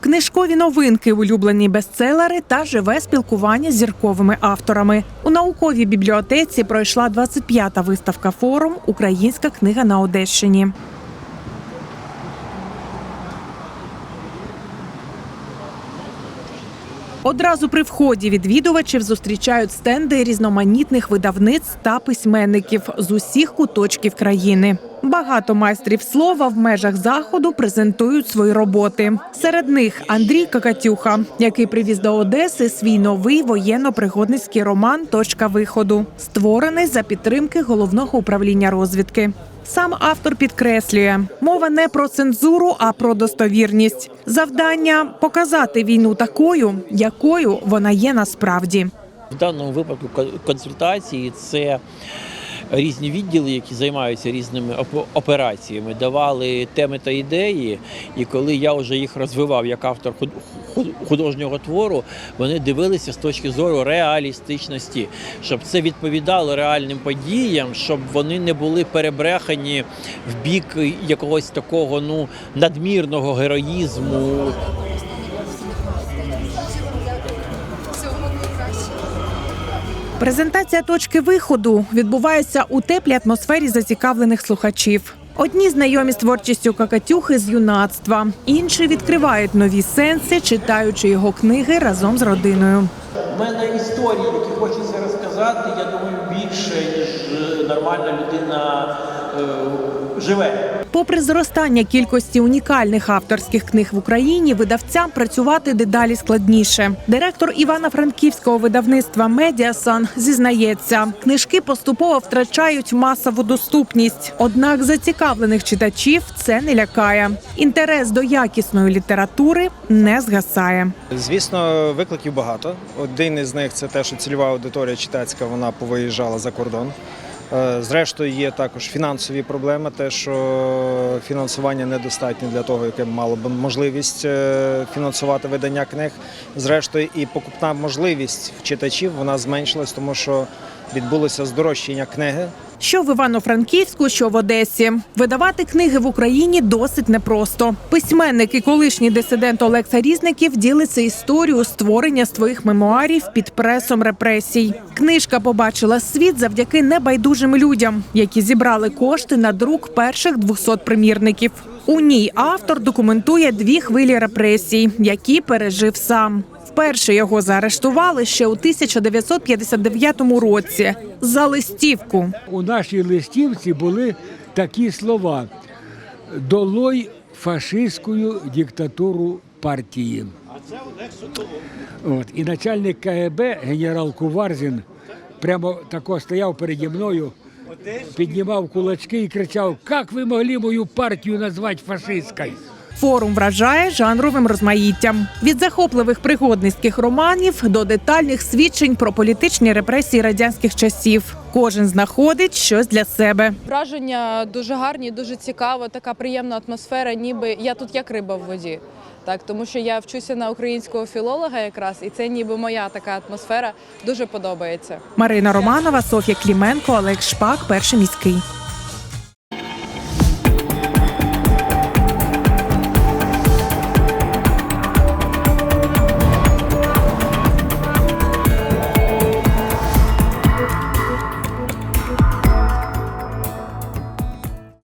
Книжкові новинки, улюблені бестселери та живе спілкування з зірковими авторами. У науковій бібліотеці пройшла 25-та виставка форум Українська книга на Одещині. Одразу при вході відвідувачів зустрічають стенди різноманітних видавництв та письменників з усіх куточків країни. Багато майстрів слова в межах заходу презентують свої роботи. Серед них Андрій Какатюха, який привіз до Одеси свій новий воєнно-пригодницький роман Точка виходу, створений за підтримки головного управління розвідки. Сам автор підкреслює, мова не про цензуру, а про достовірність. Завдання показати війну такою, якою вона є насправді. В даному випадку кон- консультації це різні відділи, які займаються різними оп- операціями, давали теми та ідеї. І коли я вже їх розвивав як автор худ- худ- художнього твору, вони дивилися з точки зору реалістичності, щоб це відповідало реальним подіям, щоб вони не були перебрехані в бік якогось такого ну надмірного героїзму, Презентація точки виходу відбувається у теплій атмосфері зацікавлених слухачів. Одні знайомі з творчістю какатюхи з юнацтва, інші відкривають нові сенси, читаючи його книги разом з родиною. У мене історії, які хочеться розказати, я думаю, більше, ніж е, нормальна людина живе. Попри зростання кількості унікальних авторських книг в Україні, видавцям працювати дедалі складніше. Директор Івано-Франківського видавництва Медіасан зізнається, книжки поступово втрачають масову доступність. Однак зацікавлених читачів це не лякає. Інтерес до якісної літератури не згасає. Звісно, викликів багато. Один із них це те, що цільова аудиторія читацька вона повиїжджала за кордон. Е, Зрештою, є також фінансові проблеми, те, що фінансування недостатньо для того, яке мало б можливість е, фінансувати видання книг. Зрештою, і покупна можливість читачів вона зменшилась, тому що відбулося здорожчання книги. Що в Івано-Франківську, що в Одесі. Видавати книги в Україні досить непросто. Письменник і колишній дисидент Олекса Різників ділиться історію створення своїх мемуарів під пресом репресій. Книжка побачила світ завдяки небайдужим людям, які зібрали кошти на друк перших 200 примірників. У ній автор документує дві хвилі репресій, які пережив сам. Вперше його заарештували ще у 1959 році за листівку. У нашій листівці були такі слова: долой фашистську диктатуру партії. От. І начальник КГБ генерал Куварзін прямо тако стояв переді мною, піднімав кулачки і кричав: Як ви могли мою партію назвати фашистською? Форум вражає жанровим розмаїттям від захопливих пригодницьких романів до детальних свідчень про політичні репресії радянських часів. Кожен знаходить щось для себе. Враження дуже гарні, дуже цікаво, така приємна атмосфера, ніби я тут як риба в воді. Так, тому що я вчуся на українського філолога якраз, і це ніби моя така атмосфера дуже подобається. Марина Романова, Софія Кліменко, Олег Шпак, перший міський.